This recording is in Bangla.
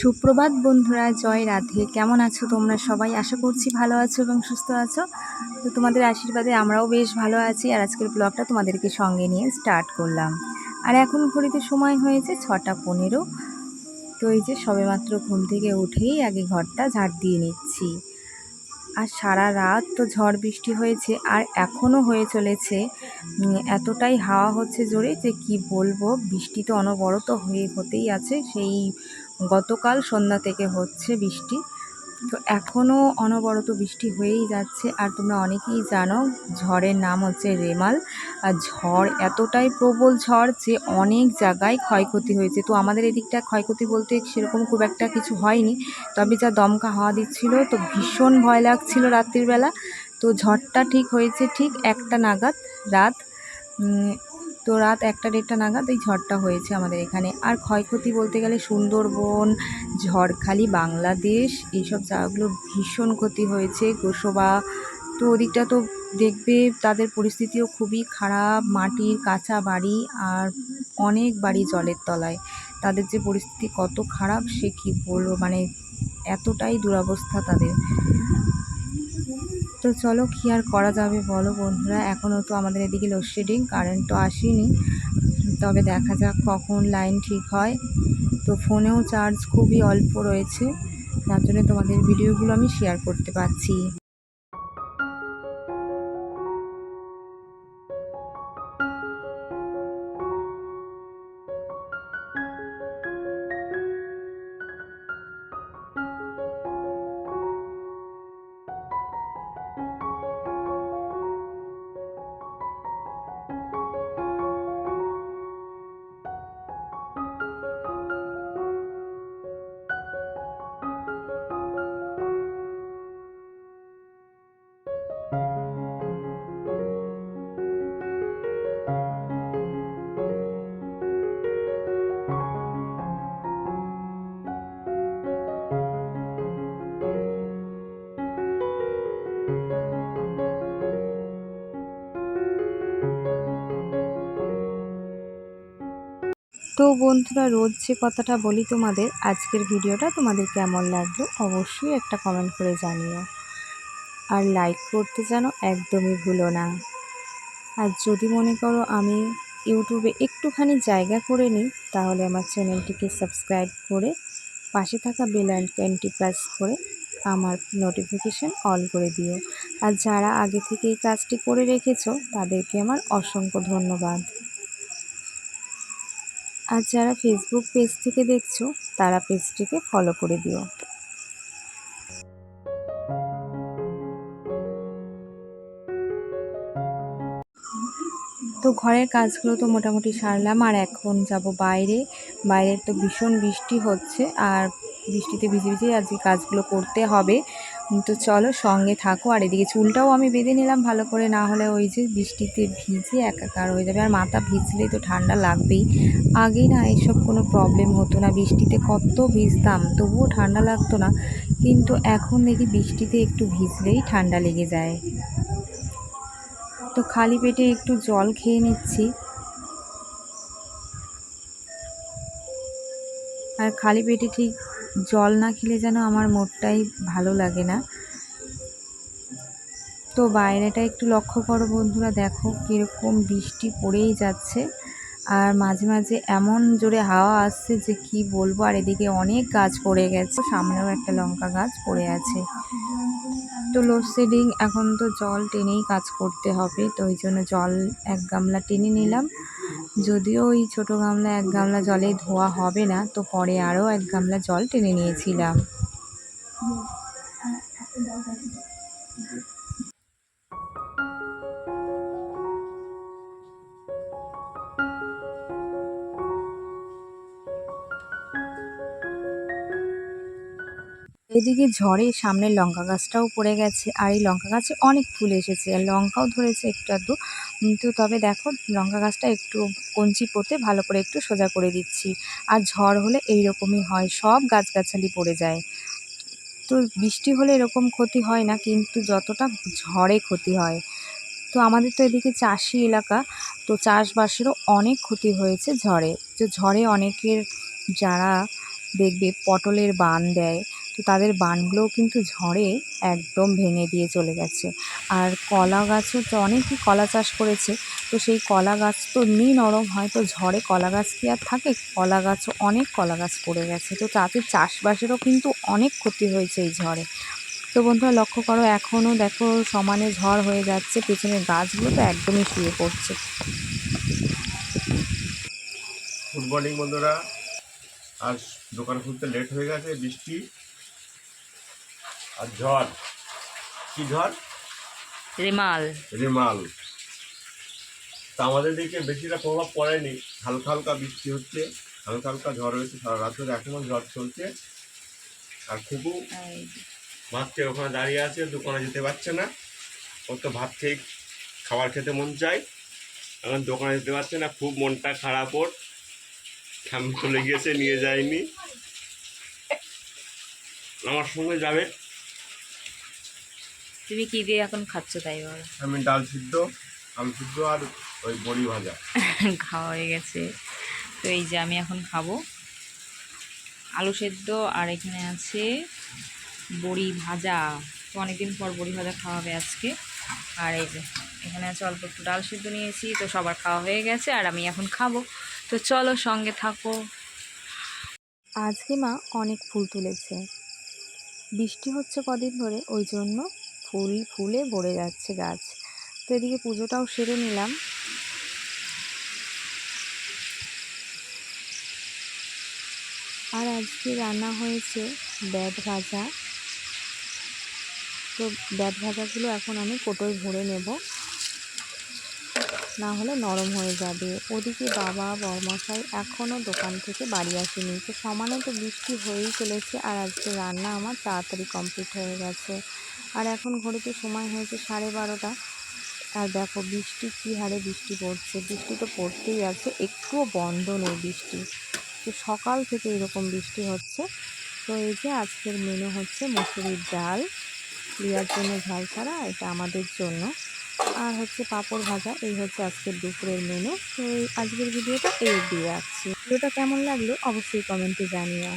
সুপ্রভাত বন্ধুরা, জয় রাধে। কেমন আছো তোমরা সবাই? আশা করছি ভালো আছো এবং সুস্থ আছো। তো তোমাদের আশীর্বাদে আমরাও বেশ ভালো আছি আর আজকের ব্লগটা তোমাদেরকে সঙ্গে নিয়ে স্টার্ট করলাম। আর এখন ঘড়িতে সময় হয়েছে ছটা পনেরো। তো এই যে সবেমাত্র ঘুম থেকে উঠেই আগে ঘরটা ঝাড় দিয়ে নিচ্ছি। আর সারা রাত তো ঝড় বৃষ্টি হয়েছে আর এখনও হয়ে চলেছে। এতটাই হাওয়া হচ্ছে জোরে যে কি বলব? বৃষ্টি তো অনবরত হয়ে হতেই আছে। সেই গতকাল সন্ধ্যা থেকে হচ্ছে বৃষ্টি। তো এখনও অনবরত বৃষ্টি হয়েই যাচ্ছে। আর তোমরা অনেকেই জানো, ঝড়ের নাম হচ্ছে রেমাল। আর ঝড় এতটাই প্রবল ঝড় যে অনেক জায়গায় ক্ষয়ক্ষতি হয়েছে। তো আমাদের এদিকটা ক্ষয়ক্ষতি বলতে সেরকম খুব একটা কিছু হয়নি। তবে যা দমকা হাওয়া দিচ্ছিল, তো ভীষণ ভয় লাগছিল রাত্রিবেলা। তো ঝড়টা ঠিক হয়েছে ঠিক একটা নাগাদ রাত তো রাত একটা দেড়টা নাগাদ এই ঝড়টা হয়েছে আমাদের এখানে। আর ক্ষয়ক্ষতি বলতে গেলে সুন্দরবন, ঝড়খালি, বাংলাদেশ, এইসব জায়গাগুলো ভীষণ ক্ষতি হয়েছে। গোসবা, তো ওদিকটা তো দেখবে তাদের পরিস্থিতিও খুবই খারাপ। মাটির কাঁচা বাড়ি আর অনেক বাড়ি জলের তলায়। তাদের যে পরিস্থিতি কত খারাপ সে কি বলব? মানে এতটাই দুরবস্থা তাদের। তো চলো কী আর করা যাবে বলো বন্ধুরা? এখনও তো আমাদের এদিকে লোডশেডিং কারেন্ট তো আসেনি। তবে দেখা যাক কখন লাইন ঠিক হয়। তো ফোনেও চার্জ খুবই অল্প রয়েছে। তার জন্য তোমাদের ভিডিওগুলো আমি শেয়ার করতে পারছি। তো বন্ধুরা, রোজ যে কথাটা বলি তোমাদের, আজকের ভিডিওটা তোমাদের কেমন লাগল অবশ্যই একটা কমেন্ট করে জানিও। আর লাইক করতে যেন একদমই ভুলো না। আর যদি মনে করো আমি ইউটিউবে একটুখানি জায়গা করে নিই, তাহলে আমার চ্যানেলটিকে সাবস্ক্রাইব করে পাশে থাকা বেল আইকনটি প্রেস করে আমার নোটিফিকেশান অল করে দিও। আর যারা আগে থেকে এই কাজটি করে রেখেছো, তাদেরকে আমার অসংখ্য ধন্যবাদ। আর যারা ফেসবুক পেজ থেকে দেখছ, তারা পেজটিকে ফলো করে দিও। তো ঘরের কাজগুলো তো মোটামুটি সারলাম, আর এখন যাব বাইরে। বাইরে তো ভীষণ বৃষ্টি হচ্ছে, আর বৃষ্টিতে ভিজে ভিজে আজকে কাজগুলো করতে হবে। তো চলো সঙ্গে থাকো। আর এদিকে চুলটাও আমি বেঁধে নিলাম ভালো করে, না হলে ওই যে বৃষ্টিতে ভিজে একাকার হয়ে যাবে। আর মাথা ভিজলেই তো ঠান্ডা লাগবেই। আগেই না এইসব কোনো প্রবলেম হতো না। বৃষ্টিতে কত ভিজতাম, তবুও ঠান্ডা লাগতো না। কিন্তু এখন দেখি বৃষ্টিতে একটু ভিজলেই ঠান্ডা লেগে যায়। তো খালি পেটে একটু জল খেয়ে নিচ্ছি। আর খালি পেটে ঠিক জল না খেলে যেন আমার মোটটাই ভালো লাগে না। তো বাইরেটা একটু লক্ষ্য করো বন্ধুরা, দেখো কীরকম বৃষ্টি পড়েই যাচ্ছে। আর মাঝে মাঝে এমন জোরে হাওয়া আসছে যে কি বলব, আর এদিকে অনেক গাছ পড়ে গেছে। সামনেও একটা লঙ্কা গাছ পড়ে আছে। তো লোডশেডিং এখন তো জল টেনেই কাজ করতে হবে, তো ওই জন্য জল এক গামলা টেনে নিলাম। যদিও ওই ছোটো গামলা এক গামলা জলে ধোয়া হবে না, তো পরে আরও এক গামলা জল টেনে নিয়েছিলাম। এদিকে ঝড়ে সামনের লঙ্কা গাছটাও পড়ে গেছে, আর এই লঙ্কা গাছে অনেক ফুল এসেছে, আর লঙ্কাও ধরেছে একটু আধটু। কিন্তু তবে দেখো, লঙ্কা গাছটা একটু কঞ্চি পোতে ভালো করে একটু সোজা করে দিচ্ছি, আর ঝড় হলে এই রকমই হয়, সব গাছগাছালি পড়ে যায়। তো বৃষ্টি হলে এরকম ক্ষতি হয় না, কিন্তু যতটা ঝড়ে ক্ষতি হয়। তো আমাদের তো এদিকে চাষি এলাকা, তো চাষবাসেরও অনেক ক্ষতি হয়েছে ঝড়ে। তো ঝড়ে অনেকের যারা দেখবে পটলের বান দেয় তো তাদের বানগুলোও কিন্তু ঝড়ে একদম ভেঙে দিয়ে চলে গেছে। আর কলা গাছও তো অনেকই কলা চাষ করেছে, তো সেই কলা গাছ তো এমনি নরম হয়, তো ঝড়ে কলা গাছ কি আর থাকে? কলা গাছও অনেক কলা গাছ পড়ে গেছে, তো তাতে চাষবাসেরও কিন্তু অনেক ক্ষতি হয়েছে এই ঝড়ে। তো বন্ধুরা, লক্ষ্য করো, এখনও দেখো সমানে ঝড় হয়ে যাচ্ছে পেছনের গাছগুলো তো একদমই শুয়ে পড়ছে। গুড মর্নিং বন্ধুরা। আজ দোকান খুলতে লেট হয়ে গেছে, বৃষ্টি। আর ঝড়? কি ঝড়? রিমাল। রেমাল। তা আমাদের দিকে বেশিটা প্রভাব পড়েনি। হালকা হালকা বৃষ্টি হচ্ছে হালকা হালকা ঝড় হয়েছে সারা রাত ধরে এখনও ঝড় চলছে। আর খুবু ভাত খেয়ে ওখানে দাঁড়িয়ে আছে দোকানে যেতে পারছে না। ওর তো ভাত খেয়ে খাবার খেতে মন চায়। এখন দোকানে যেতে পারছে না খুব মনটা খারাপ ওর। ঠাম্মি চলে গিয়েছে নিয়ে যায়নি। আমার সঙ্গে যাবে। তুমি কি দিয়ে এখন খাচ্ছ তাই বলো? আমি ডাল সিদ্ধ আলু সিদ্ধ আর ওই বড়ি ভাজা। খাওয়া হয়ে গেছে। তো এই যে আমি এখন খাব। আলু সেদ্ধ আর এখানে আছে বড়ি ভাজা। তো অনেকদিন পর বড়ি ভাজা খাওয়া হবে আজকে। আর এই যে এখানে আছে অল্প একটু ডাল সিদ্ধ নিয়েছি তো সবার খাওয়া হয়ে গেছে আর আমি এখন খাব। তো চলো সঙ্গে থাকো। আজকে মা অনেক ফুল তুলেছে। বৃষ্টি হচ্ছে কদিন ধরে ওই জন্য ফুল, ফুলে ভরে যাচ্ছে গাছ। তো এদিকে পুজোটাও সেরে নিলাম। আর আজকে রান্না হয়েছে ব্যাট ভাজা। তো ব্যাট ভাজাগুলো এখন আমি কোটোয় ভরে নেব। না হলে নরম হয়ে যাবে। ওদিকে বাবা বরমশাই এখনও দোকান থেকে বাড়ি আসেনি। তো সমানে তো বৃষ্টি হয়েই চলেছে আর আজকে রান্না আমার তাড়াতাড়ি কমপ্লিট হয়ে গেছে। আর এখন ঘড়িতে সময় হয়েছে সাড়ে বারোটা। আর দেখো বৃষ্টি কী হারে বৃষ্টি পড়ছে। বৃষ্টি তো পড়তেই আছে, একটুও বন্ধ নেই বৃষ্টি। তো সকাল থেকে এরকম বৃষ্টি হচ্ছে। তো এই যে আজকের মেনু হচ্ছে মুসুরির ডাল। প্রিয়ার জন্য ঝাল ছাড়া এটা আমাদের জন্য। আর হচ্ছে পাঁপড় ভাজা, এই হচ্ছে আজকের দুপুরের মেনু তো আজকের ভিডিওটা এই দিয়ে রাখছি। ভিডিওটা কেমন লাগল অবশ্যই কমেন্টে জানিও।